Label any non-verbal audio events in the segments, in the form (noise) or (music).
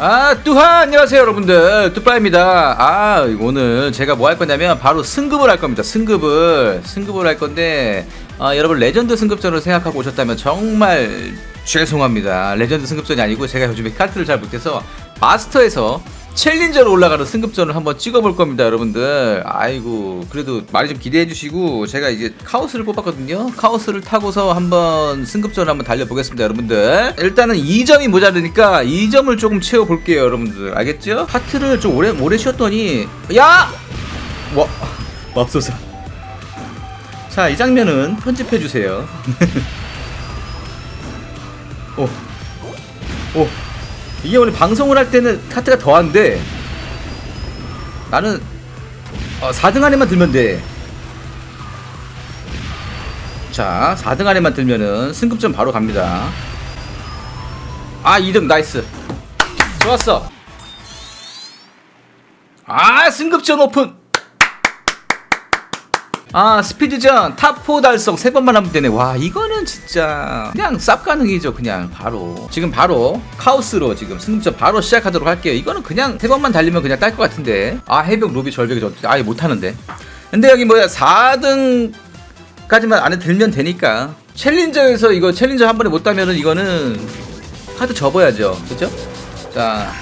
아, 뚜하! 안녕하세요, 여러분들. 뚜빠입니다. 아, 오늘 제가 뭐 할 거냐면, 바로 승급을 할 겁니다. 승급을. 승급을 할 건데, 아, 여러분, 레전드 승급전을 생각하고 오셨다면 정말 죄송합니다. 레전드 승급전이 아니고, 제가 요즘에 카트를 잘 못해서, 마스터에서 챌린저로 올라가는 승급전을 한번 찍어볼 겁니다, 여러분들. 아이고, 그래도 많이 좀 기대해 주시고, 제가 이제 카오스를 뽑았거든요. 카오스를 타고서 한번 승급전을 한번 달려보겠습니다, 여러분들. 일단은 2점이 모자르니까 2점을 조금 채워볼게요, 여러분들. 알겠죠? 파트를 좀 오래, 오래 쉬었더니, 야! 와, 맙소사. 자, 이 장면은 편집해 주세요. (laughs) 오, 오. 이게 원래 방송을 할 때는 카트가 더한데 나는 어, 4등 안에만 들면 돼. 자, 4등 안에만 들면은 승급전 바로 갑니다. 아, 2등 나이스. 좋았어. 아, 승급전 오픈. 아 스피드전 탑4 달성 세 번만 하면 되네. 와 이거는 진짜 그냥 쌉 가능이죠 그냥 바로. 지금 바로 카오스로 지금 승급전 바로 시작하도록 할게요. 이거는 그냥 세 번만 달리면 그냥 딸 것 같은데. 아 해병 로비 절벽이 저 아예 못하는데. 근데 여기 뭐야 4등까지만 안에 들면 되니까. 챌린저에서 이거 챌린저 한 번에 못 따면은 이거는 카드 접어야죠. 그죠? 자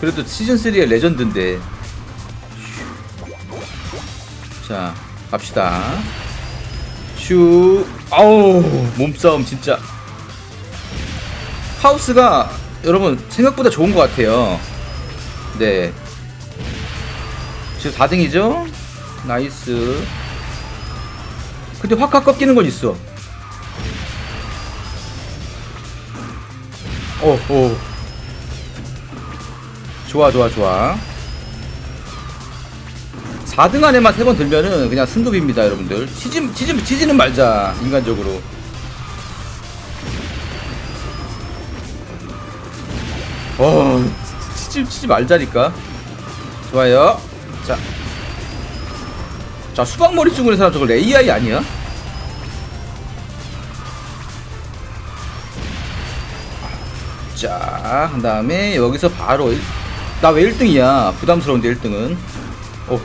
그래도 시즌3의 레전드인데. 자 갑시다. 슈, 아우, 몸싸움 진짜. 하우스가 여러분 생각보다 좋은 것 같아요. 네. 지금 4등이죠? 나이스. 근데 확확 꺾이는 건 있어. 오, 오. 좋아, 좋아, 좋아. 4등 안에만 세번 들면은 그냥 승급입니다, 여러분들. 치지, 치지, 치지는 말자, 인간적으로. 어, 치지, 치지 말자니까. 좋아요. 자. 자, 수박머리 쓰고 있는 사람 저거 AI 아니야? 자, 그 다음에 여기서 바로, 나 왜 1등이야? 부담스러운데 1등은. 오,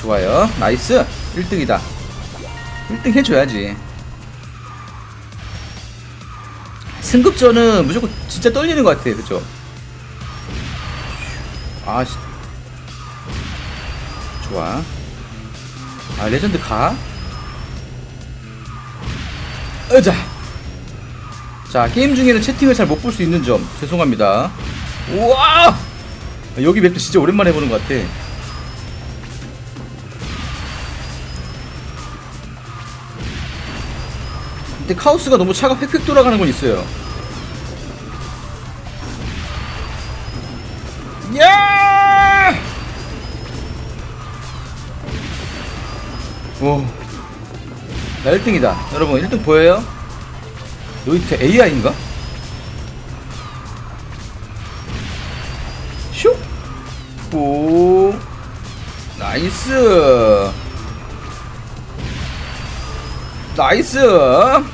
좋아요. 나이스. 1등이다. 1등 해줘야지. 승급전은 무조건 진짜 떨리는 것 같아. 그죠? 아, 씨. 좋아. 아, 레전드 가. 으자. 자, 게임 중에는 채팅을 잘 못 볼 수 있는 점. 죄송합니다. 우와! 여기 맵도 진짜 오랜만에 보는 것 같아. 근데 카오스가 너무 차가 획획 돌아가는 건 있어요. 야! 오. 나 1등이다. 여러분, 1등 보여요? 노이트 AI인가? 슉! 오. 나이스. 나이스.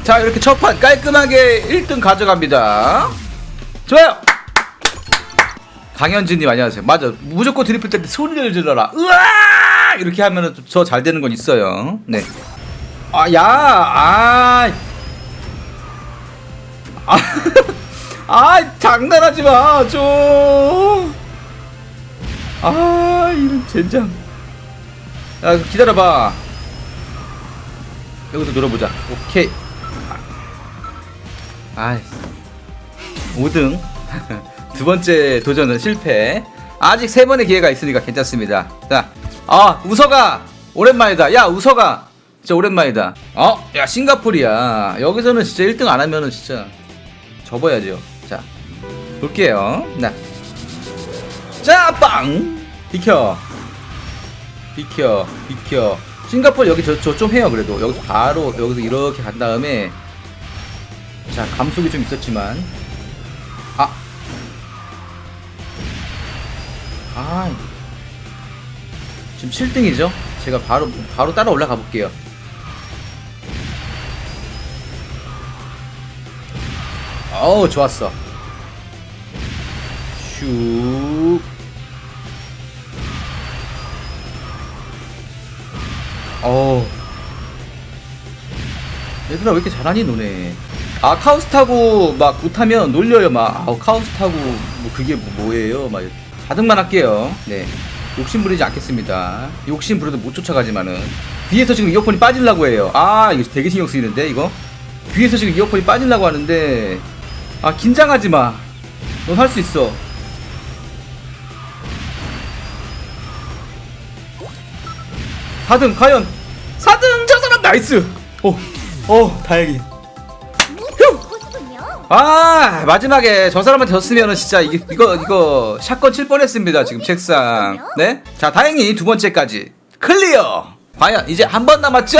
자 이렇게 첫 판 깔끔하게 1등 가져갑니다. 좋아요. 강현진님 안녕하세요. 맞아. 무조건 드리플 때 소리를 질러라. 으아! 이렇게 하면은 저잘 되는 건 있어요. 네아야 아, 아, (laughs) 아 장난하지 마 좀 아 이런 젠장. 야 기다려봐 여기서 눌러보자. 오케이. 아, 5등. (laughs) 두 번째 도전은 실패. 아직 세 번의 기회가 있으니까 괜찮습니다. 자, 아, 우서가! 오랜만이다. 야, 우서가! 진짜 오랜만이다. 어? 야, 싱가폴이야. 여기서는 진짜 1등 안 하면은 진짜 접어야죠. 자, 볼게요. 나. 자, 빵! 비켜. 비켜, 비켜. 싱가포르 여기 저 저 좀 해요 그래도 여기서 바로 여기서 이렇게 간 다음에 자 감속이 좀 있었지만 아 아, 지금 7등이죠? 제가 바로 바로 따라 올라가 볼게요. 어우 좋았어. 슉. 어. 얘들아 왜 이렇게 잘하니 너네? 아 카우스 타고 막 못하면 놀려요 막. 아 카우스 타고 뭐 그게 뭐, 뭐예요? 막 4등만 할게요. 네. 욕심 부리지 않겠습니다. 욕심 부려도 못 쫓아가지만은 뒤에서 지금 이어폰이 빠지려고 해요. 아 이거 되게 신경 쓰이는데 이거. 뒤에서 지금 이어폰이 빠지려고 하는데 아 긴장하지 마. 넌 할 수 있어. 사등 과연. 4등 저 사람 나이스. 오, 오 다행히. 아 마지막에 저 사람한테 졌으면은 진짜 이게 이거 이거 샷건 칠 뻔했습니다 지금 책상. 네자 다행히 두 번째까지. 클리어! 과연 이제 한 번 남았죠?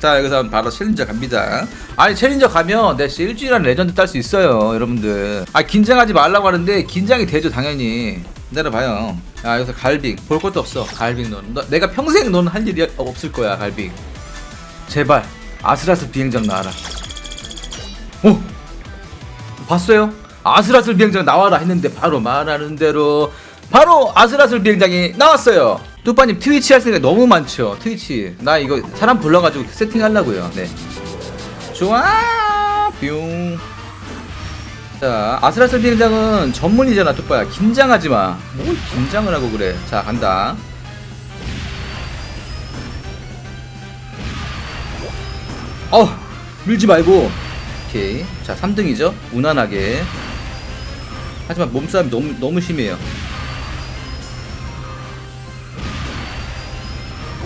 자 여기서 바로 챌린저 갑니다. 아니 챌린저 가면 내 진짜 일주일 안에 레전드 딸 수 있어요 여러분들. 아 긴장하지 말라고 하는데 긴장이 되죠 당연히 기다려봐요 아 여기서 갈빙 볼 것도 없어 갈빙 넌 너, 내가 평생 넌할 일이 없을 거야 갈빙 제발 아슬아슬 비행장 나와라 오 봤어요? 아슬아슬 비행장 나와라 했는데 바로 말하는 대로 바로 아슬아슬 비행장이 나왔어요. 뚜빠님 트위치 할 생각 너무 많죠. 트위치 나 이거 사람 불러가지고 세팅하려고요. 네. 좋아 뿅. 자 아슬아슬 비행장은 전문이잖아 뚜빠야. 긴장하지 마. 뭘 긴장을 하고 그래. 자 간다. 어 밀지 말고 오케이. 자, 3등이죠? 무난하게. 하지만 몸싸움이 너무, 너무 심해요.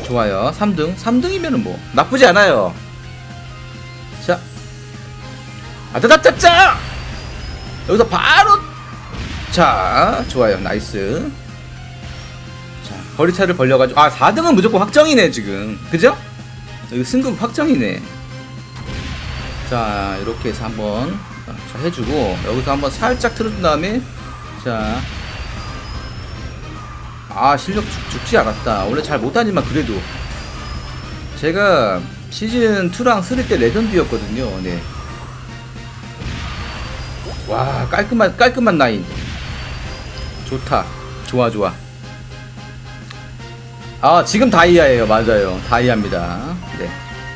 좋아요. 3등. 3등이면은 뭐, 나쁘지 않아요. 자. 아다다짜짜! 여기서 바로! 자, 좋아요. 나이스. 자, 거리차를 벌려가지고. 아, 4등은 무조건 확정이네, 지금. 그죠? 여기 승급 확정이네. 자 이렇게 해서 한번 자, 해주고 여기서 한번 살짝 틀어준 다음에 자. 아 실력 죽, 죽지 않았다 원래 잘 못하지만 그래도 제가 시즌2랑 3 때 레전드였거든요 네. 와 깔끔한 깔끔한 라인. 좋다. 좋아 좋아. 아 지금 다이아예요. 맞아요. 다이아입니다. 네.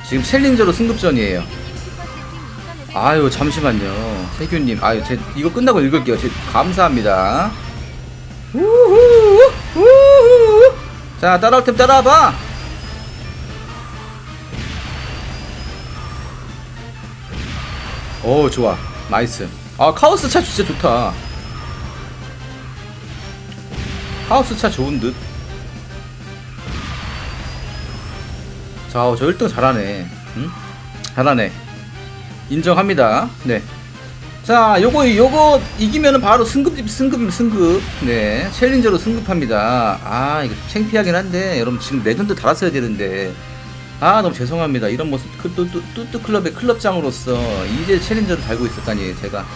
지금 챌린저로 승급전이에요. 아유 잠시만요. 세균님. 아유 제 이거 끝나고 읽을게요. 제, 감사합니다. 우후 우후. 자 따라올 템 따라와봐. 오 좋아. 나이스 아 카오스 차 진짜 좋다 카오스 차 좋은 듯 자, 어, 저 1등 잘하네. 응? 잘하네. 인정합니다. 네. 자, 요거, 요거 이기면은 바로 승급, 승급, 승급. 네. 챌린저로 승급합니다. 아, 이거 좀 창피하긴 한데, 여러분 지금 레전드 달았어야 되는데. 아, 너무 죄송합니다. 이런 모습, 그, 뚜, 뚜, 뚜뚜 클럽의 클럽장으로서 이제 챌린저를 달고 있었다니, 제가.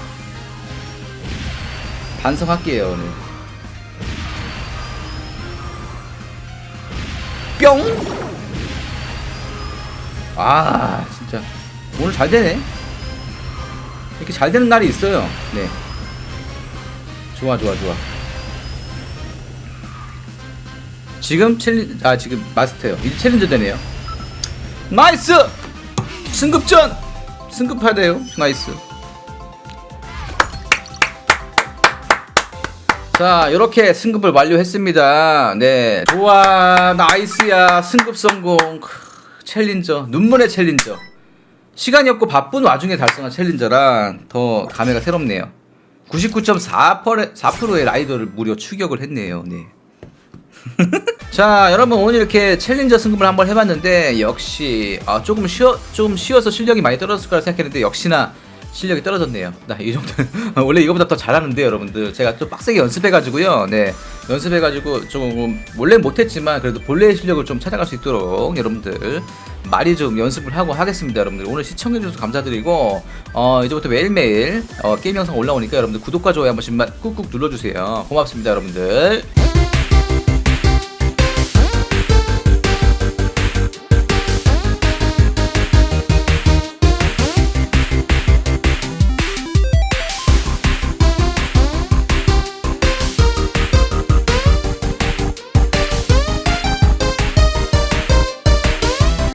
반성할게요, 오늘. 뿅! 아, 진짜. 오늘 잘 되네. 이렇게 잘 되는 날이 있어요. 네. 좋아, 좋아, 좋아. 지금 챌린, 아, 지금 마스터요. 이제 챌린저 되네요. 나이스! 승급전! 승급하대요. 나이스. 자, 이렇게 승급을 완료했습니다. 네. 좋아, 나이스야. 승급 성공. 크, 챌린저. 눈물의 챌린저. 시간이 없고 바쁜 와중에 달성한 챌린저랑 더 감회가 새롭네요. 99.4%의 라이더를 무려 추격을 했네요. 네. (laughs) 자, 여러분 오늘 이렇게 챌린저 승급을 한번 해봤는데 역시 아, 조금 쉬어 좀 쉬어서 실력이 많이 떨어졌을 거라 생각했는데 역시나 실력이 떨어졌네요. 나이 정도 (laughs) 원래 이거보다 더 잘하는데 여러분들 제가 좀 빡세게 연습해가지고요. 네, 연습해가지고 좀 원래 못했지만 그래도 본래의 실력을 좀 찾아갈 수 있도록 여러분들 많이 좀 연습을 하고 하겠습니다. 여러분들 오늘 시청해주셔서 감사드리고 어, 이제부터 매일매일 어, 게임 영상 올라오니까 여러분들 구독과 좋아요 한 번씩만 꾹꾹 눌러주세요. 고맙습니다, 여러분들.